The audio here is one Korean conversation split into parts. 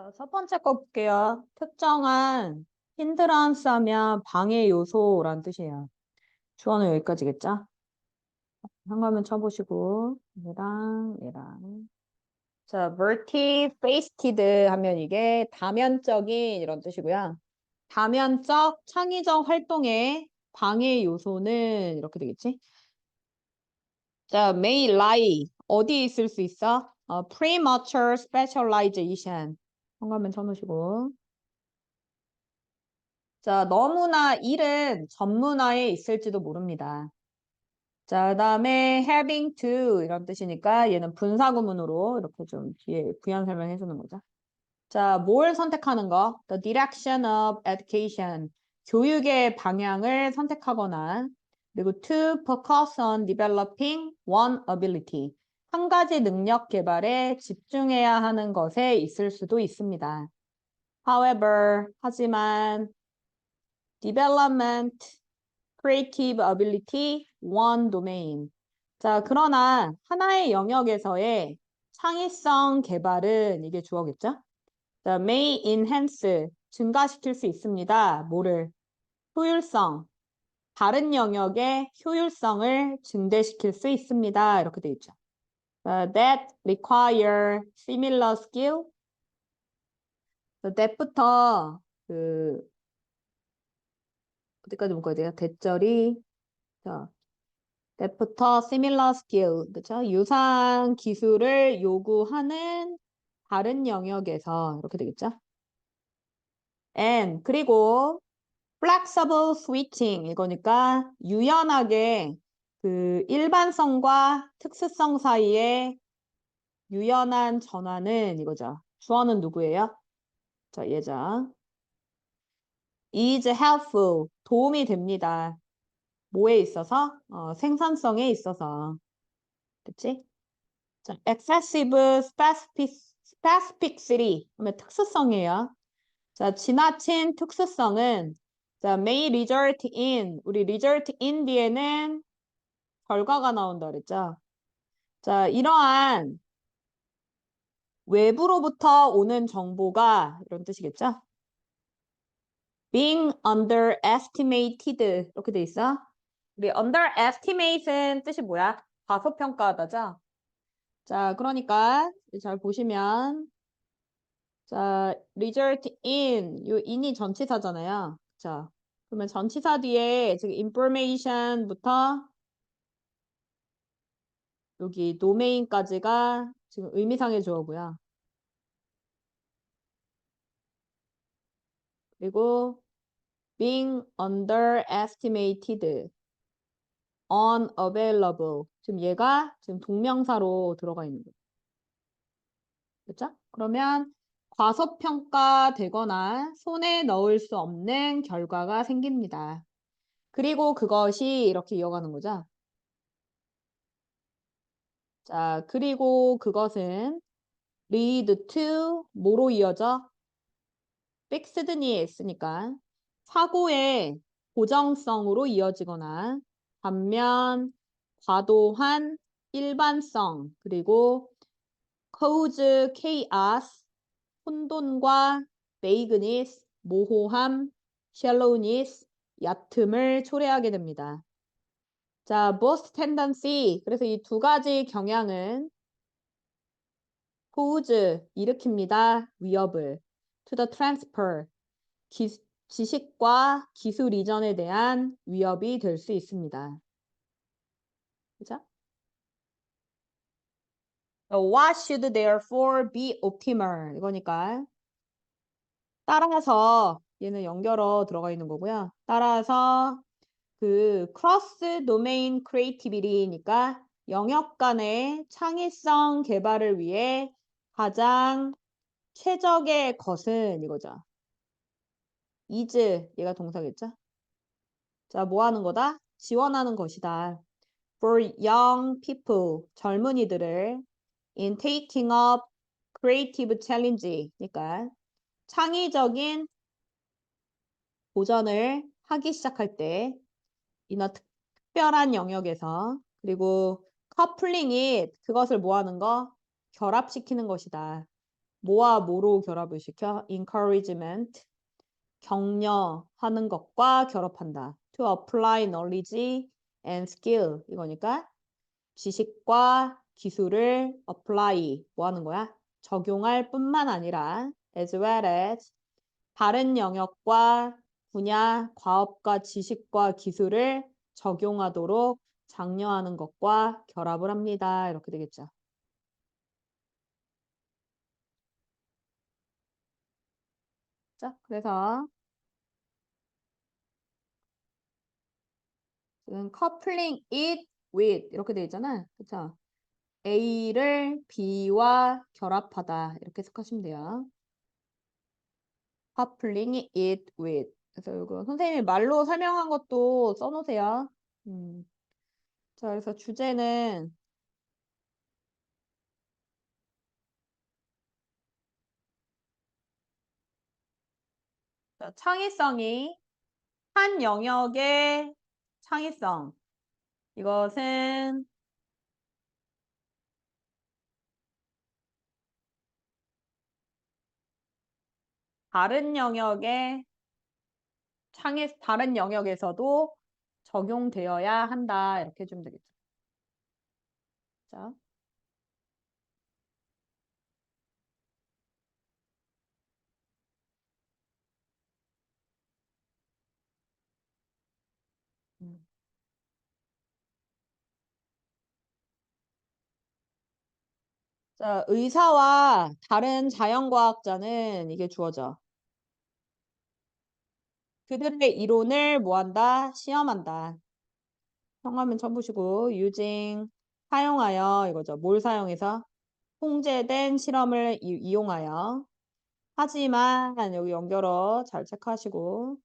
어, 첫 번째 거 볼게요. 특정한 힌드란스 하면 방해 요소란 뜻이에요. 주어는 여기까지겠죠? 한가면 쳐보시고 얘랑 얘랑 자, vertifaced 하면 이게 다면적인 이런 뜻이고요. 다면적 창의적 활동의 방해 요소는 이렇게 되겠지? 자, may lie 어디에 있을 수 있어? 어, premature specialization 한가면 쳐놓으시고 자, 너무나 일은 전문화에 있을지도 모릅니다. 자, 그 다음에 having to 이런 뜻이니까 얘는 분사구문으로 이렇게 좀 뒤에 부연 설명해 주는 거죠. 자, 뭘 선택하는 거? The direction of education. 교육의 방향을 선택하거나 그리고 to focus on developing one ability. 한 가지 능력 개발에 집중해야 하는 것에 있을 수도 있습니다. However, 하지만 development, creative ability, one domain. 자, 그러나 하나의 영역에서의 창의성 개발은 이게 주어겠죠? 자, may enhance, 증가시킬 수 있습니다. 뭐를? 효율성. 다른 영역의 효율성을 증대시킬 수 있습니다. 이렇게 돼 있죠. 자, that require similar skill. 자, that부터 그 어디까지 묶어야 돼요? 대절이 자, that부터 similar skill, 그렇죠? 유사한 기술을 요구하는 다른 영역에서 이렇게 되겠죠? and 그리고 flexible switching 이거니까 유연하게 그 일반성과 특수성 사이에 유연한 전환은 이거죠. 주어는 누구예요? 자, 예자. is helpful 도움이 됩니다. 뭐에 있어서? 어, 생산성에 있어서. 그치? 자, excessive specific, specificity 특수성이에요. 자, 지나친 특수성은 자, may result in 우리 result in 뒤에는 결과가 나온다 그랬죠. 자, 이러한 외부로부터 오는 정보가 이런 뜻이겠죠? being underestimated 이렇게 돼 있어. 우리 underestimate은 뜻이 뭐야? 과소평가하다죠. 자, 그러니까 잘 보시면 자, result in 요 in이 전치사잖아요. 자, 그러면 전치사 뒤에 지금 information부터 여기 domain까지가 지금 의미상의 주어고요. 그리고 being underestimated, unavailable. 지금 얘가 지금 동명사로 들어가 있는 거예요. 그렇죠? 그러면 과소평가되거나 손에 넣을 수 없는 결과가 생깁니다. 그리고 그것이 이렇게 이어가는 거죠. 자, 그리고 그것은 lead to 뭐로 이어져? fixed니에 있으니까 사고의 고정성으로 이어지거나 반면 과도한 일반성 그리고 cause chaos 혼돈과 vagueness 모호함 shallowness 얕음을 초래하게 됩니다. 자, both tendency 그래서 이 두 가지 경향은 cause 일으킵니다. 위협을 to the transfer 기, 지식과 기술 이전에 대한 위협이 될 수 있습니다. 그죠? What should therefore be optimal? 이거니까 따라서 얘는 연결어 들어가 있는 거고요. 따라서 그 cross domain creativity니까 영역 간의 창의성 개발을 위해 가장 최적의 것은 이거죠. is 얘가 동사겠죠? 자, 뭐 하는 거다? 지원하는 것이다. For young people, 젊은이들을 in taking up creative challenge. 그러니까 창의적인 도전을 하기 시작할 때 이나 특별한 영역에서 그리고 it 그것을 뭐 하는 거? 결합시키는 것이다. 뭐와 뭐로 결합을 시켜? encouragement. 격려하는 것과 결합한다. to apply knowledge and skill. 이거니까 지식과 기술을 apply 뭐 하는 거야? 적용할 뿐만 아니라 as well as 다른 영역과 분야, 과업과 지식과 기술을 적용하도록 장려하는 것과 결합을 합니다. 이렇게 되겠죠. 자, 그래서 지금 coupling it with 이렇게 돼 있잖아. 그쵸? A를 B와 결합하다 이렇게 해석하시면 돼요. coupling it with 그래서 이거 선생님이 말로 설명한 것도 써놓으세요. 음. 자, 그래서 주제는 자, 창의성이 한 영역의 창의성. 이것은 다른 영역의 창의 다른 영역에서도 적용되어야 한다. 이렇게 해주면 되겠죠. 자. 음. 자, 의사와 다른 자연과학자는 이게 주어져. 그들의 이론을 뭐한다? 시험한다. 성화면 쳐보시고 using 사용하여 이거죠. 뭘 사용해서? 통제된 실험을 이, 이용하여 하지만 여기 연결어 잘 체크하시고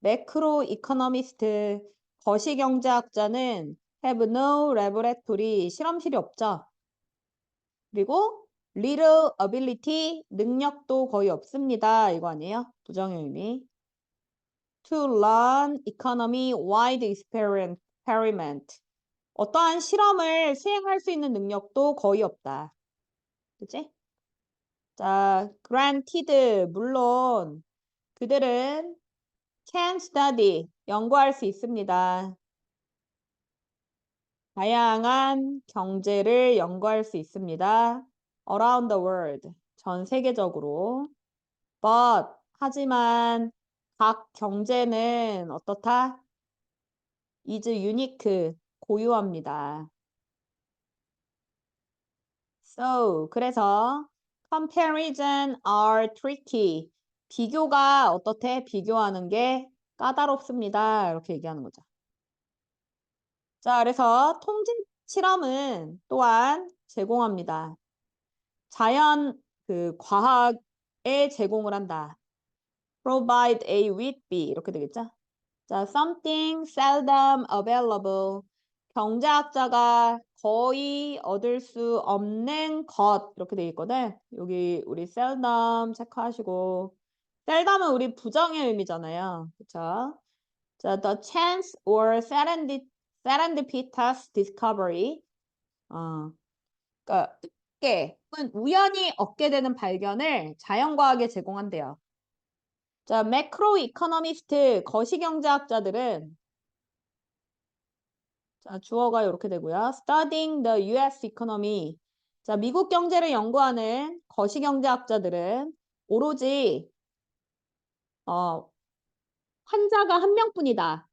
매크로 이코노미스트 거시경제학자는 have no laboratory 실험실이 없죠. 그리고 little ability 능력도 거의 없습니다. 이거 아니에요? 부정의 의미. To learn economy wide experiment. 어떠한 실험을 수행할 수 있는 능력도 거의 없다. 그치? 자, granted, 물론 그들은 can study, 연구할 수 있습니다. 다양한 경제를 연구할 수 있습니다. around the world, 전 세계적으로. but, 하지만 각 경제는 어떻다? is unique, 고유합니다. So, 그래서 comparison are tricky. 비교가 어떻대? 비교하는 게 까다롭습니다. 이렇게 얘기하는 거죠. 자, 그래서 통진 실험은 또한 제공합니다. 자연 그 과학에 제공을 한다. Provide A with B 이렇게 되겠죠? 자, something seldom available 경제학자가 거의 얻을 수 없는 것 이렇게 돼 있거든. 여기 우리 seldom 체크하시고 seldom은 우리 부정의 의미잖아요. 그쵸? 자, the chance or serendip, serendipitous discovery 어, 그러니까 뜻게 우연히 얻게 되는 발견을 자연과학에 제공한대요. 자, 매크로 이코노미스트 거시경제학자들은 자, 주어가 이렇게 되고요. Studying the U.S. economy. 자, 미국 경제를 연구하는 거시경제학자들은 오로지 어, 환자가 한 명뿐이다.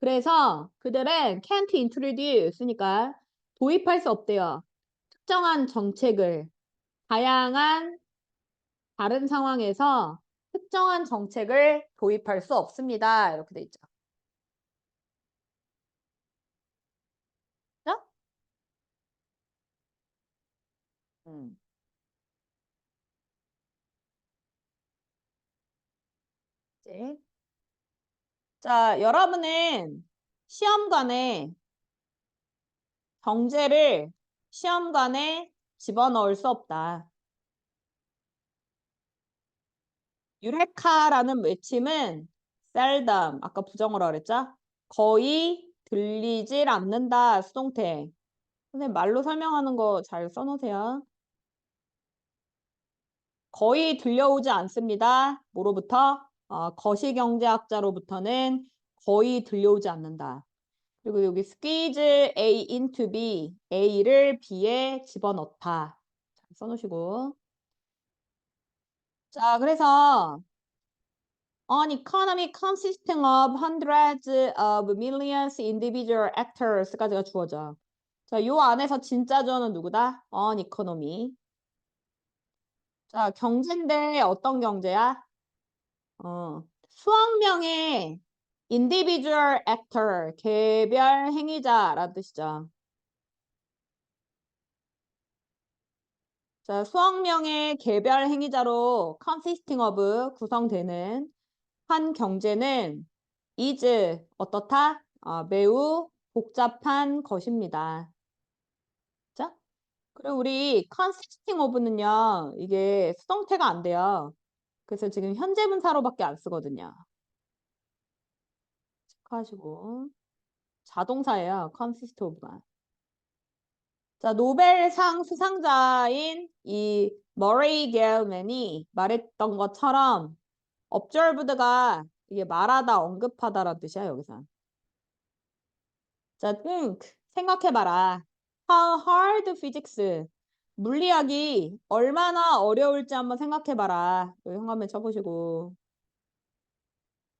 그래서 그들은 can't introduce니까 도입할 수 없대요. 특정한 정책을 다양한 다른 상황에서 특정한 정책을 도입할 수 없습니다. 이렇게 돼 있죠. 음. 이제 자, 여러분은 시험관에 경제를 시험관에 집어넣을 수 없다. 유레카라는 외침은 seldom, 아까 부정어라 그랬죠? 거의 들리질 않는다, 수동태. 선생님 말로 설명하는 거 잘 써놓으세요. 거의 들려오지 않습니다. 뭐로부터? 어, 거시경제학자로부터는 거의 들려오지 않는다. 그리고 여기 squeeze A into B, A를 B에 집어넣다. 자, 써놓으시고. 자, 그래서 an economy consisting of hundreds of millions individual actors까지가 주어져. 자, 요 안에서 진짜 주어는 누구다? an economy. 자, 경제인데 어떤 경제야? 어, 수억 명의 individual actor, 개별 행위자라는 뜻이죠. 자, 수억 명의 개별 행위자로 consisting of 구성되는 한 경제는 is 어떻다? 아, 매우 복잡한 것입니다. 자, 그리고 우리 consisting of는요, 이게 수동태가 안 돼요. 그래서 지금 현재 분사로밖에 안 쓰거든요. 체크하시고 자동사예요. consist of가. 자, 노벨상 수상자인 이 머레이 겔맨이 말했던 것처럼 observed가 이게 말하다, 언급하다라는 뜻이야, 여기서. 자, think, 생각해봐라. How hard physics, 물리학이 얼마나 어려울지 한번 생각해봐라. 여기 현관면 쳐보시고.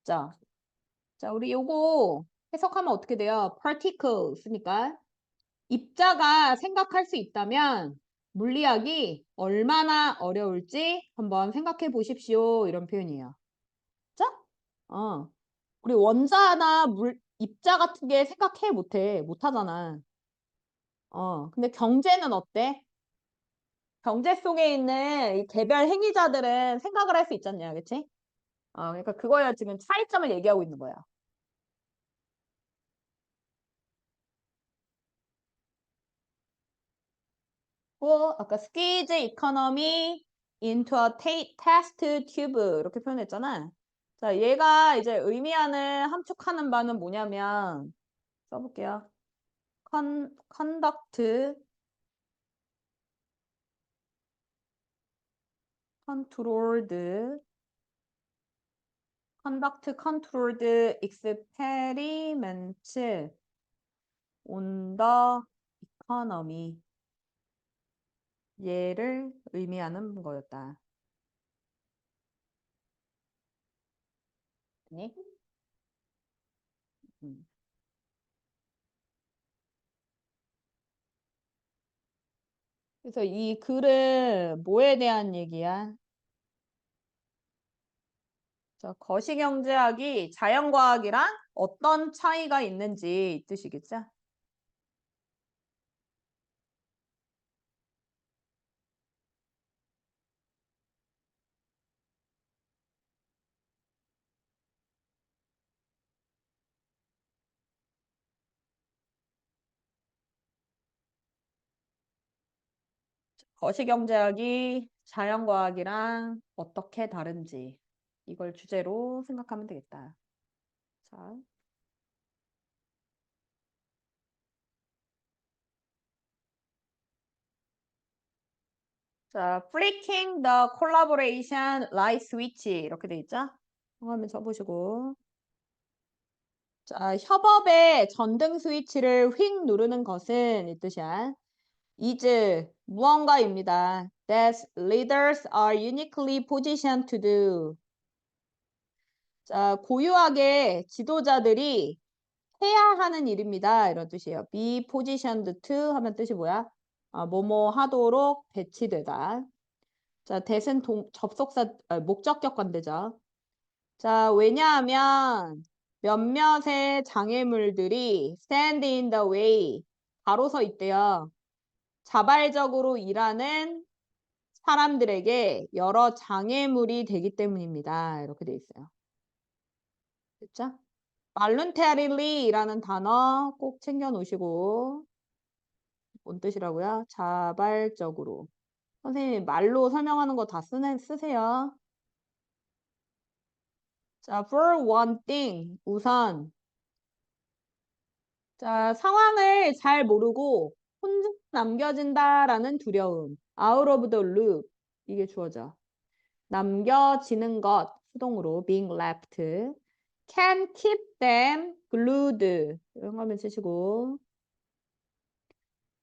자, 자, 우리 요거 해석하면 어떻게 돼요? particles니까 입자가 생각할 수 있다면 물리학이 얼마나 어려울지 한번 생각해 보십시오. 이런 표현이에요. 자, 어, 우리 원자나 물, 입자 같은 게 생각해 못해. 못하잖아. 어, 근데 경제는 어때? 경제 속에 있는 이 개별 행위자들은 생각을 할 수 있잖냐, 그치? 어, 그러니까 그거야 지금 차이점을 얘기하고 있는 거야. 또 아까 squeeze economy into a test tube 이렇게 표현했잖아. 자, 얘가 이제 의미하는 함축하는 바는 뭐냐면 써볼게요. con, conduct controlled conduct controlled experiments on the economy 얘를 의미하는 거였다. 네? 음. 그래서 이 글은 뭐에 대한 얘기야? 자, 거시경제학이 자연과학이랑 어떤 차이가 있는지 이 뜻이겠죠? 거시경제학이 자연과학이랑 어떻게 다른지 이걸 주제로 생각하면 되겠다. 자. 자, flicking the collaboration light switch 이렇게 돼 있죠? 화면 쳐보시고. 자, 협업의 전등 스위치를 휙 누르는 것은 이 뜻이야. Is 무언가입니다. that leaders are uniquely positioned to do. 자, 고유하게 지도자들이 해야 하는 일입니다. 이런 뜻이에요. be positioned to 하면 뜻이 뭐야? 아, 뭐뭐 하도록 배치되다. 자, that은 동, 접속사, 아, 목적격 관대죠. 자, 왜냐하면 몇몇의 장애물들이 stand in the way, 바로 서 있대요. 자발적으로 일하는 사람들에게 여러 장애물이 되기 때문입니다. 이렇게 돼 있어요. 됐죠? voluntary라는 단어 꼭 챙겨 놓으시고 뭔 뜻이라고요? 자발적으로. 선생님 말로 설명하는 거 다 쓰세요. 자, for one thing, 우선 자, 상황을 잘 모르고 혼자 남겨진다라는 두려움. out of the loop. 이게 주어져. 남겨지는 것 수동으로 being left can keep them glued 이런 거면 쓰시고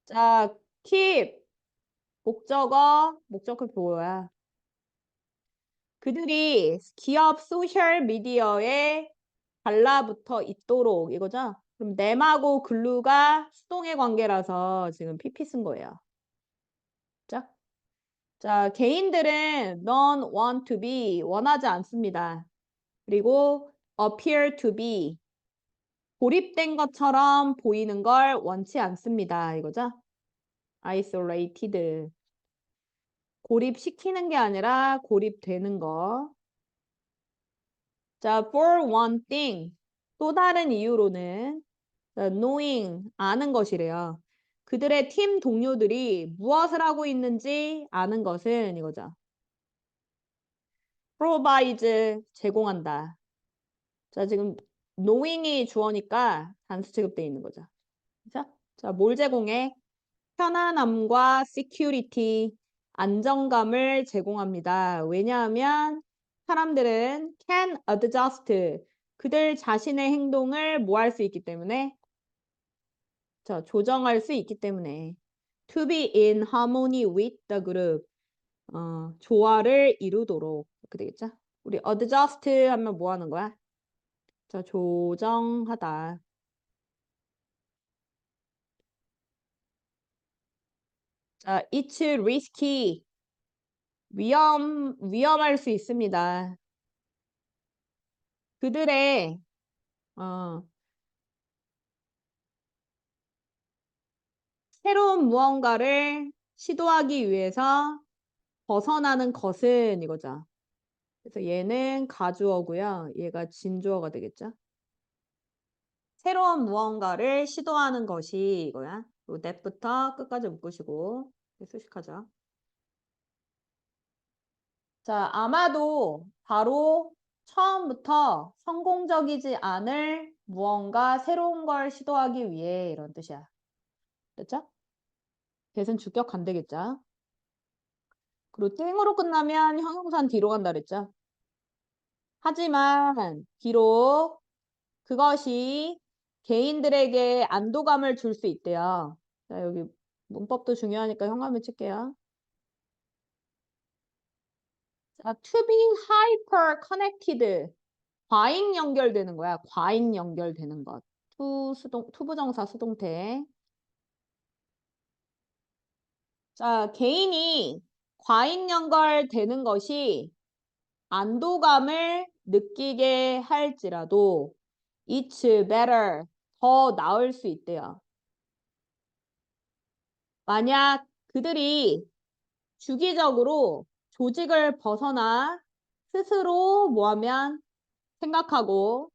자 keep 목적어 목적어 보호야 그들이 기업 소셜 미디어에 달라붙어 있도록 이거죠? 그럼 램하고 글루가 수동의 관계라서 지금 PP 쓴 거예요. 자, 자 개인들은 don't want to be 원하지 않습니다. 그리고 appear to be 고립된 것처럼 보이는 걸 원치 않습니다. 이거죠? isolated 고립시키는 게 아니라 고립되는 거. 자, for one thing. 또 다른 이유로는 자, knowing, 아는 것이래요. 그들의 팀 동료들이 무엇을 하고 있는지 아는 것은 이거죠. provide, 제공한다. 자, 지금 knowing이 주어니까 단수 취급되어 있는 거죠. 자, 자, 뭘 제공해? 편안함과 security, 안정감을 제공합니다. 왜냐하면 사람들은 can adjust 그들 자신의 행동을 뭐 할 수 있기 때문에 자, 조정할 수 있기 때문에 to be in harmony with the group 어, 조화를 이루도록 이렇게 되겠죠? 우리 adjust 하면 뭐 하는 거야? 자, 조정하다. 자, it's risky. 위험, 위험할 수 있습니다. 그들의, 어, 새로운 무언가를 시도하기 위해서 벗어나는 것은 이거죠. 그래서 얘는 가주어고요. 얘가 진주어가 되겠죠. 새로운 무언가를 시도하는 것이 이거야. 요 that부터 끝까지 묶으시고 수식하죠. 자, 아마도 바로 처음부터 성공적이지 않을 무언가 새로운 걸 시도하기 위해 이런 뜻이야. 됐죠? 대신 주격 안 되겠죠? 그리고 땡으로 끝나면 형용사는 뒤로 간다 그랬죠? 하지만 비록 그것이 개인들에게 안도감을 줄 수 있대요. 자, 여기 문법도 중요하니까 현감을 칠게요. 자, to be hyper connected. 과잉 연결되는 거야. 과잉 연결되는 것. to 수동, to 부정사 수동태. 자, 개인이 과잉 연결되는 것이 안도감을 느끼게 할지라도 it's better. 더 나을 수 있대요. 만약 그들이 주기적으로 조직을 벗어나 스스로 뭐하면 생각하고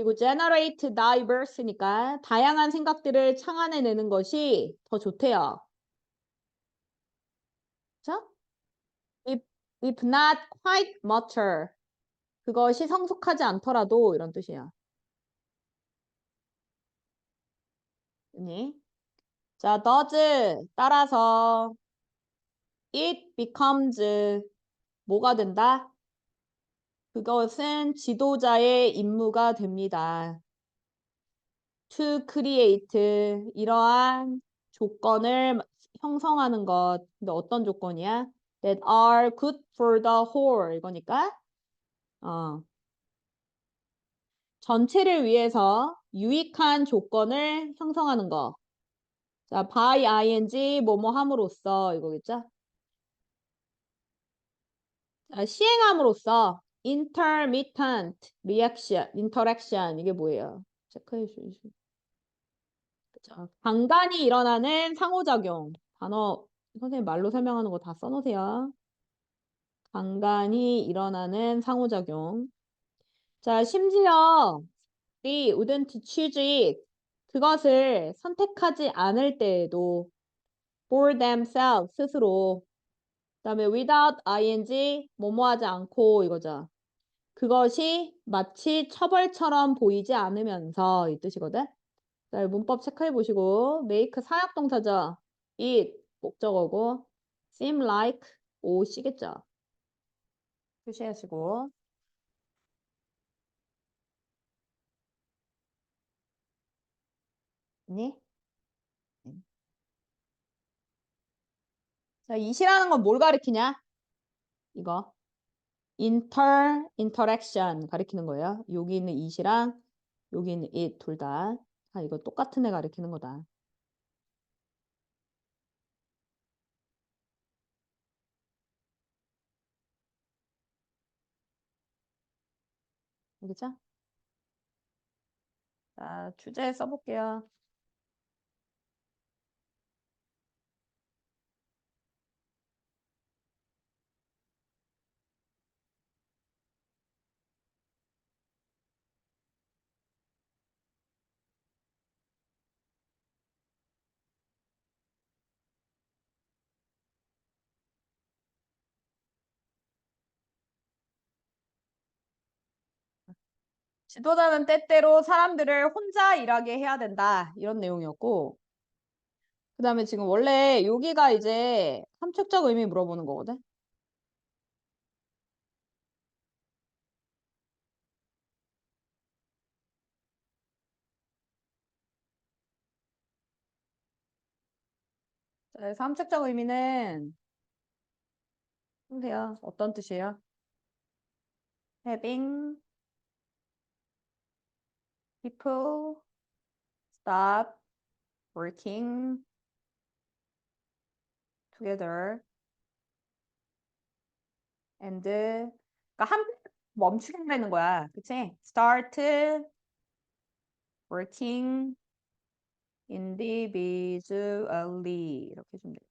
그리고 generate diverse니까 다양한 생각들을 창안해내는 것이 더 좋대요. 자, if, if not quite mature 그것이 성숙하지 않더라도 이런 뜻이야. 네. 자, does 따라서 it becomes 뭐가 된다? 그것은 지도자의 임무가 됩니다. to create 이러한 조건을 형성하는 것. 근데 어떤 조건이야? that are good for the whole 이거니까 어. 전체를 위해서 유익한 조건을 형성하는 거. 자, by ing 뭐뭐 함으로써 이거겠죠? 자, 시행함으로써 intermittent reaction, interaction 이게 뭐예요? 체크해 주시죠. 그쵸. 간간히 일어나는 상호작용. 단어 선생님 말로 설명하는 거 다 써놓으세요. 간간히 일어나는 상호작용. 자, 심지어 이 wouldn't choose it 그것을 선택하지 않을 때에도 for themselves 스스로 그 다음에 without ing 뭐뭐 하지 않고 이거죠. 그것이 마치 처벌처럼 보이지 않으면서 이 뜻이거든. 자, 문법 체크해 보시고 make 사역동사죠. it 목적어고 seem like 오시겠죠? 표시하시고. 네? 네. 자, 이시라는 건 뭘 가리키냐? 이거. inter, interaction 가리키는 거예요. 여기 있는 it이랑 여기 있는 it 둘 다. 아, 이거 똑같은 애 가리키는 거다. 알겠죠? 자, 주제 써볼게요. 지도자는 때때로 사람들을 혼자 일하게 해야 된다. 이런 내용이었고. 그 다음에 지금 원래 여기가 이제 함축적 의미 물어보는 거거든. 자, 그래서 함축적 의미는 보세요. 어떤 뜻이에요? having people stop working together and 그러니까 한 멈추게 되는 거야. 그치? start working individually 이렇게 해주면 돼.